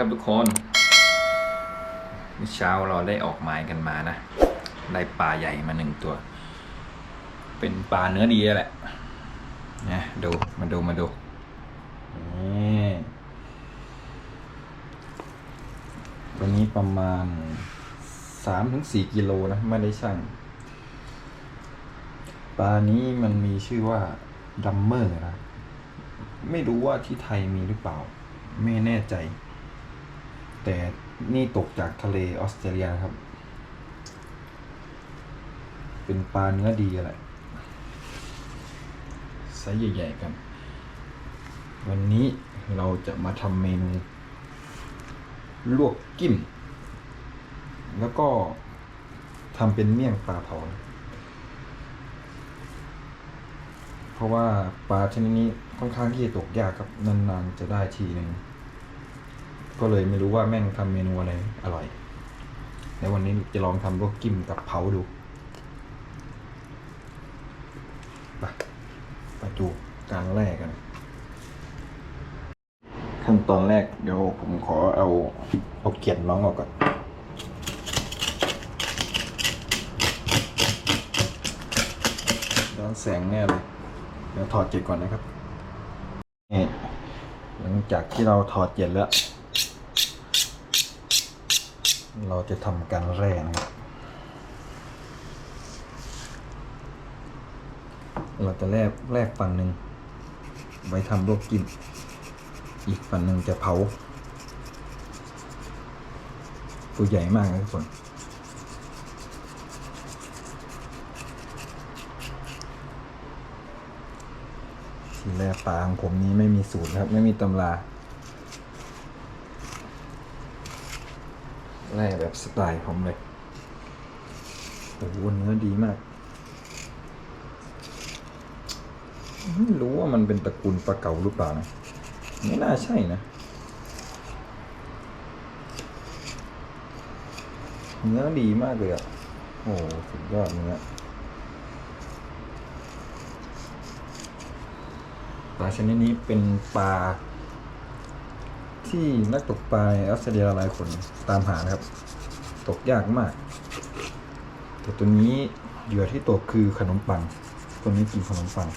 ครับทุกคนเช้าเราได้ออกหมายกันมานะ ได้ปลาใหญ่มาหนึ่งตัว เป็นปลาเนื้อดีแหละนะดูมาดูมาดูนี่ตัวนี้ประมาณสามถึงสี่กิโลนะไม่ได้ช่างปลานี้มันมีชื่อว่าดัมเมอร์นะ ไม่รู้ว่าที่ไทยมีหรือเปล่า ไม่แน่ใจ แต่นี่ตกจากทะเลออสเตรเลียครับ เป็นปลาเนื้อดีอะไรไซส์ใหญ่ๆกัน วันนี้เราจะมาทำเมนู ลวกกิ้ม แล้วก็ทำเป็นเมี่ยงปลาเผา เพราะว่าปลาชนิดนี้ค่อนข้างที่จะตกยากครับ นานๆจะได้ทีหนึ่ง ก็เลยไม่รู้ว่าแม่งทำเมนูอะไรอร่อยในวันนี้จะลองทำลวกกิ้มกับเผาดูไปไปดูการแรกกัน ขั้นตอนแรกเดี๋ยวผมขอเอาเอาเกียนน้องออกก่อนย้อนแสงแน่เลย เดี๋ยวถอดเจ็ดก่อนนะครับนี่หลังจากที่เราถอดเจ็ดแล้ว เราจะทำการแร่นะครับ เราจะแลกแลกฝั่งหนึ่งไว้ทำลวกกิน อีกฝั่งหนึ่งจะเผา ตัวใหญ่มากนะทุกคนทีแรกปลาของผมนี้ไม่มีสูตรครับ ไม่มีตำรา แร่แบบสไตล์ผมเลยโอ้โหเนื้อดีมาก ไม่รู้ว่ามันเป็นตระกูลปลาเก๋าหรือเปล่านะ ไม่น่าใช่นะเนื้อดีมากเลยอะ โอ้โหสุดยอดเนื้อปลาชนิดนี้เป็นปลา ที่นักตกปลาออสเตรเลียหลายคนตามหานะครับ ตกยากมาก แต่ตัวนี้เหยื่อที่ตกคือขนมปังตัวนี้กินขนมปัง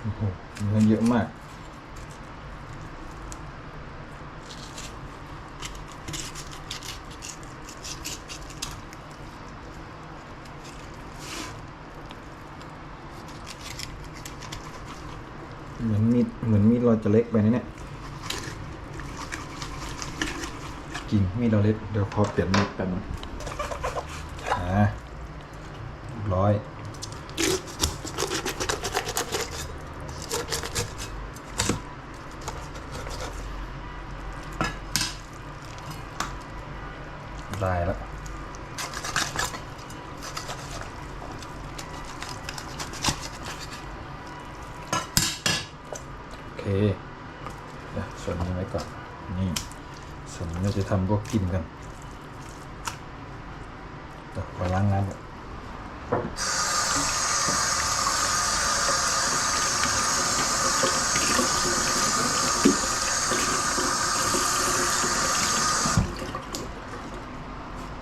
โอ้โหเนื้อเยอะมาก เหมือนมีดเหมือนมีดเราจะเล็กไปนะเนี่ย จริงมีดเล็กเดี๋ยวขอเปลี่ยนมีดแป๊บนึงอ่าเรียบร้อย ได้แล้ว โอเค เดี๋ยวส่วนนี้ไว้ก่อน นี่ ส่วนนี้เราจะทำพว กินกันเดี๋ยวขอล้างน้ำก่อน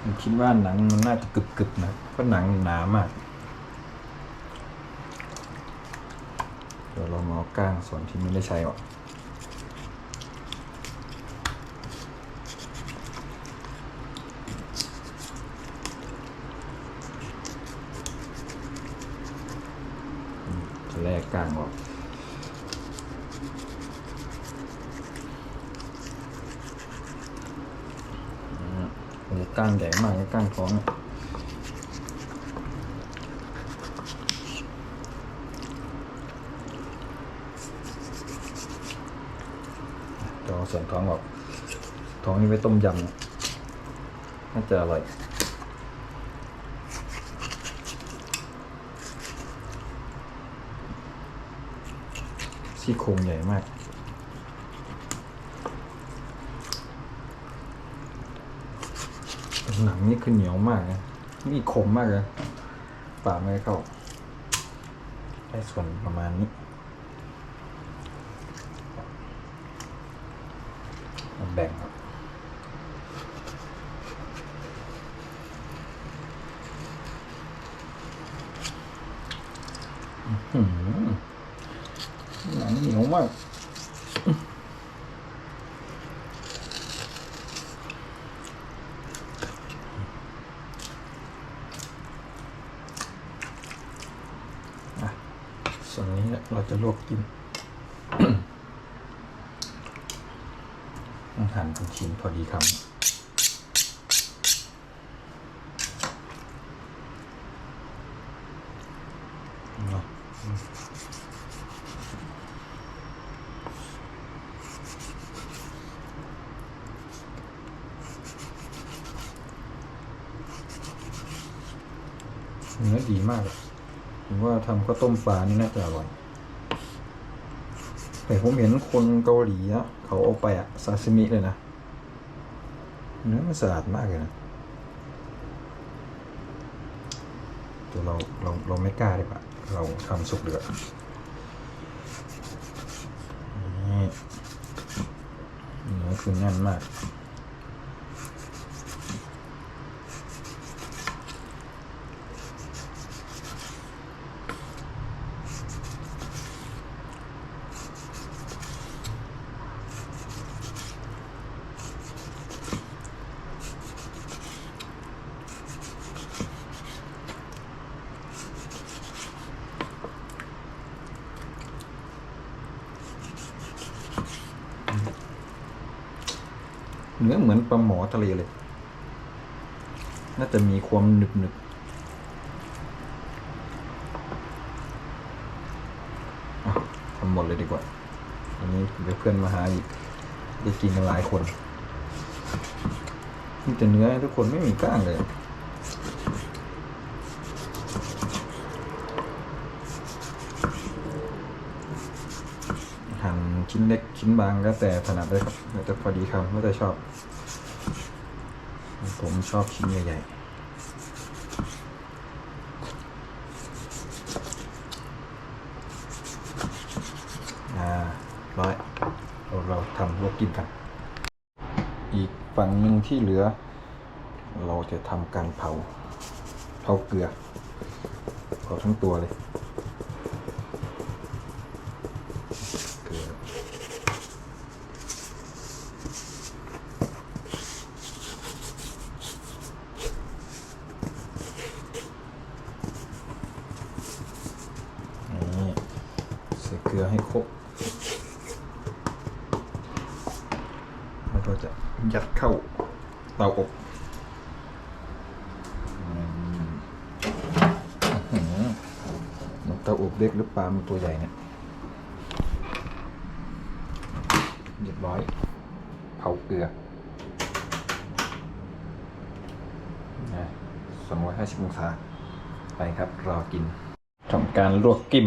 ผมคิดว่าหนังมันน่าจะกรึบๆนะเพราะหนังหนามากเดี๋ยวเรามาเอาก้างส่วนที่ไม่ได้ใช้ออก จะแล กกลางออกอืมโอ้กล้างใหญ่มากกล้างท้องอะเดี๋ยวเอส่วนท้องออกท้องนี้ไว้ต้มยำน่าจะอร่อย ซี่โครงใหญ่มากหนังนี่คือเหนียวมากนะนี่คมมากนะปาไม่เข้า ได้ส่วนประมาณนี้แบ่งครัอืม เหนียวมากส่วนนี้เราจะลวกกินต้องหั่นเป็นชิ้นพอดีคำเนาะ เนื้อดีมากเลยผมว่าทำข้าวต้มปลานี่น่าจะอร่อย แต่ผมเห็นคนเกาหลีนะเขาเอาไปอะซาซิมิเลยนะ เนื้อมันสะอาดมากเลยนะแต่เราเราเราไม่กล้าดีกว่าเราทำสุกเดือดนี่เนื้อคือแน่นมาก เนื้อเหมือนปลาหมอทะเลเลย น่าจะมีความหนึบหนึบๆทำหมดเลยดีกว่า อันนี้เดี๋ยวเพื่อนมาหาอีก ได้กินกันหลายคนมีแต่เนื้อทุกคนไม่มีกล้างเลย หั่น ชิ้นเล็กชิ้นบางก็แต่ถนัดเลยครับแล้วแต่พอดีคำแล้วแต่ชอบ ผมชอบชิ้นใหญ่ๆอ่าร้อยเราเราทำลวกกินกัน อีกฝั่งหนึ่งที่เหลือ เราจะทำการเผา เผาเกลือ เผาทั้งตัวเลย เกลือ นี่ใส่เกลือให้ครบ แล้วก็จะยัดเข้า เตาอบอืมอื้อหือมันเตาอบเล็กหรือปลามันตัวใหญ่เนี่ยเรียบร้อย เผาเกลือสองร้อยห้าสิบองศา ไปครับ รอกินทำการลวกกิ้ม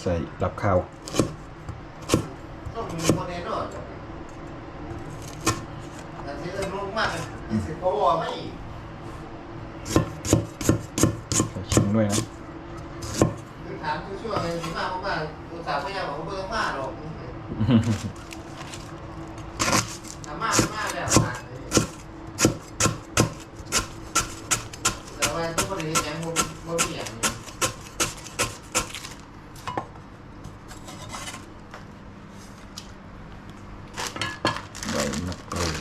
ใส่รับข้าว ต้องมีโมเดลด้วยแต่ ที่เรื่องลูกมากยี่สิบกว่าไม่ใส่ชิ้นด้วยนะคือถามช่วยๆเลยสิมากมากอุตส่าห์ไม่อยากบอกว่าไม่ต้องมากหรอกทำมากมากแล้วมากแต่ว่าทุกคนนี้ยังมันมันเปลี่ยน ใบมะกรูด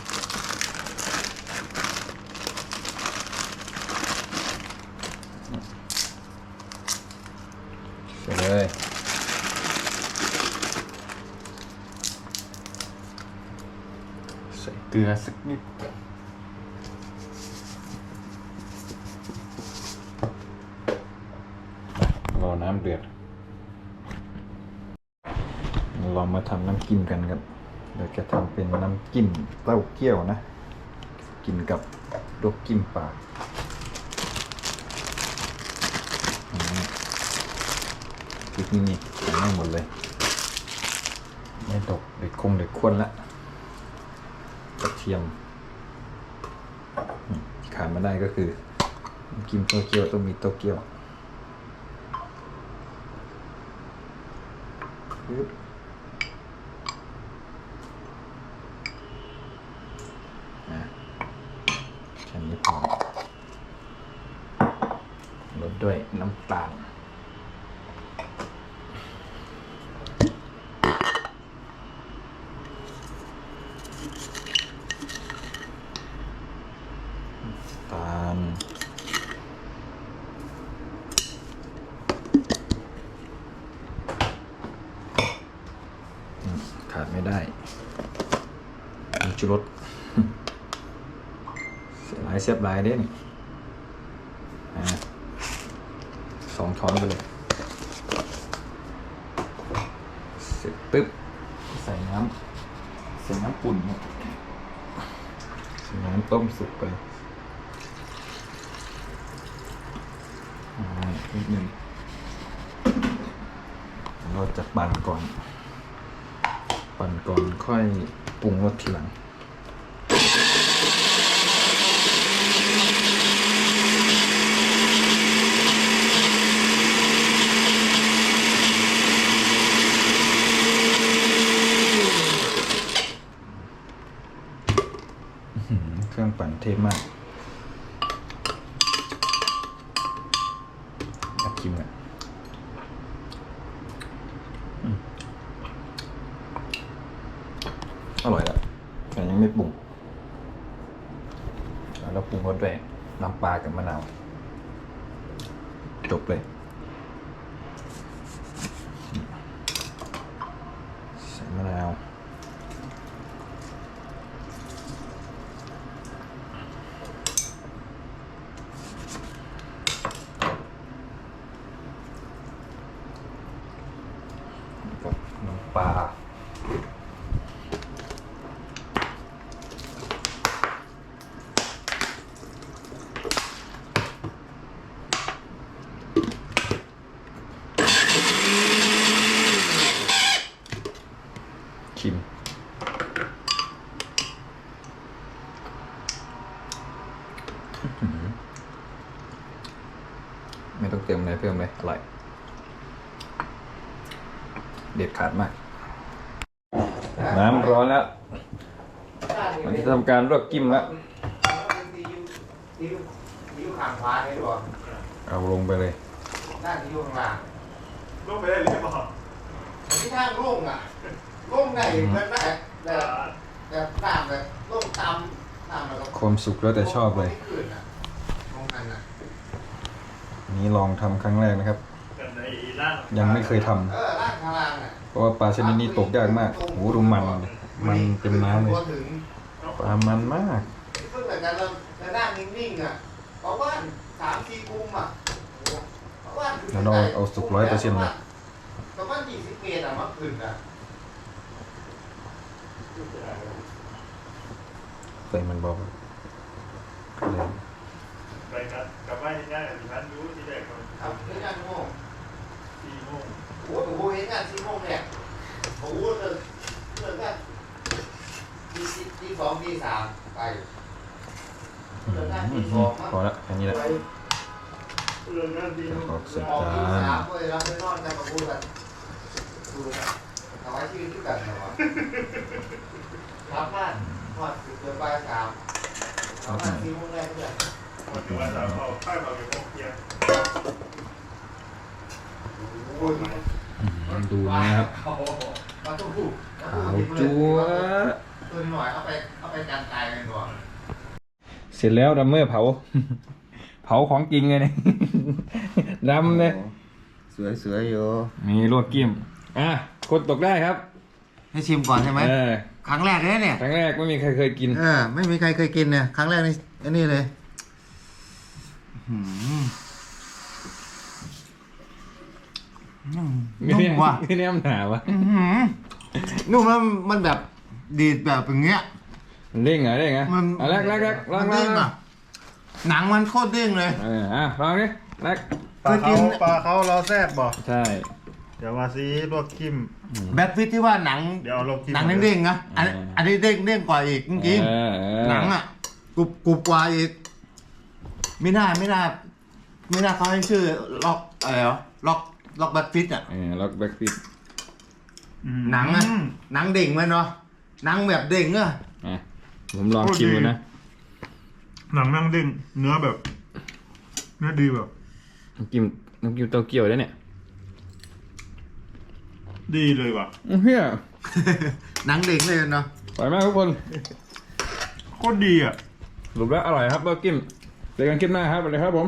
ใส่เลย ใส่เกลือสักนิด รอน้ำเดือด เรามาทำน้ำจิ้มกันครับ เดี๋ยวจะทำเป็นน้ำจิ้มเต้าเกี้ยวนะ กินกับลูกจิ้มปลาอืมพริกนี่นี่ใส่ไม่หมดเลย ไม่ตกเด็ดคงเด็ดควนละ กระเทียมที่ขาดม่ได้ก็คือกิมโตเกียวต้องมีโตเกียวปึ๊บอะแค่นี้พอลดด้วยน้ำตาล ตาลอืม ขาดไม่ได้ชูรสเสียหลายเสียบหลายเด้นี่สองช้อนไปเลย เสร็จปึ๊บ ใส่น้ำใส่น้ำปุ่นครับใส่น้ำต้มสุกไปนิดนึงเราจะปั่นก่อน ปั่นก่อนค่อยปรุงรสทีหลังเครื่องปั่นเทพมาก อร่อยแล้วแต่ยังไม่ปรุงแล้วปรุงรสด้วยน้ำปลากับมะนาวจบเลยใส่มะนาวกับน้ำปลาชิม ไม่ต้องเติมอะไรเพิ่มเลยอ ร่อย เด็ดขาดมาก น้ำร้อนแล้วมันจะทำการลวกกิ้มแล้วที่อยู่ที่อยู่ข้างขวานี่หรอเอาลงไปเลยด้านที่อยู่ข้างล่างลงไปได้หรือเปล่าที่ทางลุ่งอะลุ่งไหนมันได้แบบแบบตามแบบลุ่งตามตามแล้วก็ความสุขแล้วแต่ชอบเลย ไม่ขึ้นอะตรงนั้นอะอั นนี้ลองทำครั้งแรกนะครับกันในร่างยังไม่เคยทำเออล่างข้างล่างอะเพราะว่าปลาชนิดนี้ตกยากมากโหดูมันดิมันเต็มน้ำเลยพอถึงปลามันมากซึ่งแต่การเราจะนั่งนิ่งๆอะเพราะว่าสามสี่กุมอะเพราะว่าแล้วเราเอาสุก100%เลยประมาณยี่สิบเมตรอะมาขึ้นอะใส่มันเบาไปเลยไปกับกับบ้านที่ได้ที่พันยูที่ได้คน ครับเรื่องงานโง่ สี่โมง โอ้โหเห็นงานสี่โมงเนี่ยโอ้โหเลิกเลิกกันทีทีสองทีสามไปอืมพอแล้วแค่นี้แหละไปเรื่องนั้นดีออกเสร็จออกจาทีนสามเว้ยเราไปนอนกันกับกูกันดูกันเอาไว้ชีวิตที่กันเหรอวะรับบ้านทอดเกินบ่ายสามเอาบ้านสี่โมงแรกเพื่อนคนที่ว่าสาวเขาค่ายมาเป็นพวกเพียงโอ้ยอืม ดูนะครับมาตู้ผู้ขาวจั๊วะตัวหน่อยเอาไปเอาไปกันตายกันก่อนเสร็จแล้วดัมเมอร์เผา เผาของจริงเลยเนี่ยดำเลยสวยสวยอยู่มีลวกกิ้มอะคนตกได้ครับ ให้ชิมก่อนใช่ไหมเออครั้งแรกเลยเนี่ยครั้งแรกไม่มีใครเคยกินเออไม่มีใครเคยกินเนี่ยครั้งแรกในอันนี้เลยหืม นุ่มว่ะไม่ได้มหนาวะอื้อหือนุ่มแล้วมันแบบดีดแบบอย่างเงี้ย มันเด้งเหรอเด้งเหรอมัน อะแรกแรกแรกลองมันลอเด้งงลออะงหนังมันโคตรเด้งเลย เอออะลองดิแรกปลาเขาปลาเขาเราแซ่บบ่ใช่แดี๋ยวมาซิลวกจิ้ม แบทฟิตที่ว่าหนังเดี๋ยวเอาลงจิ้มหนังเด้งๆนะอันอันนี้เด้งเด้งกว่าอีกจริงเออเออๆหนังอะกรุบกรุบกว่าอีกไม่น่าไม่น่าไม่น่าเขาให้ชื่อล็อกอะไรเหรอล็อก ล็อกแบทฟิตอะ เออแล้วแบ็กฟิตอืมหนังอะ หนังเด้งมันเนาะ หนังแบบเด้งอะ อะผมลองชิมดูนะ หนังนั่งเด้งเนื้อแบบ เนื้อดีแบบ น้ำจิ้มน้ำจิ้มเต้าเกี๊ยวได้เนี่ยดีเลยว่ะอื้อเฮียหนังเด้งเลยเนาะ อร่อยมากทุกคนโคตรดีอะ สรุปแล้วอร่อยครับเบอร์กิมเจอกันคลิปหน้าครับสวัสดีครับผม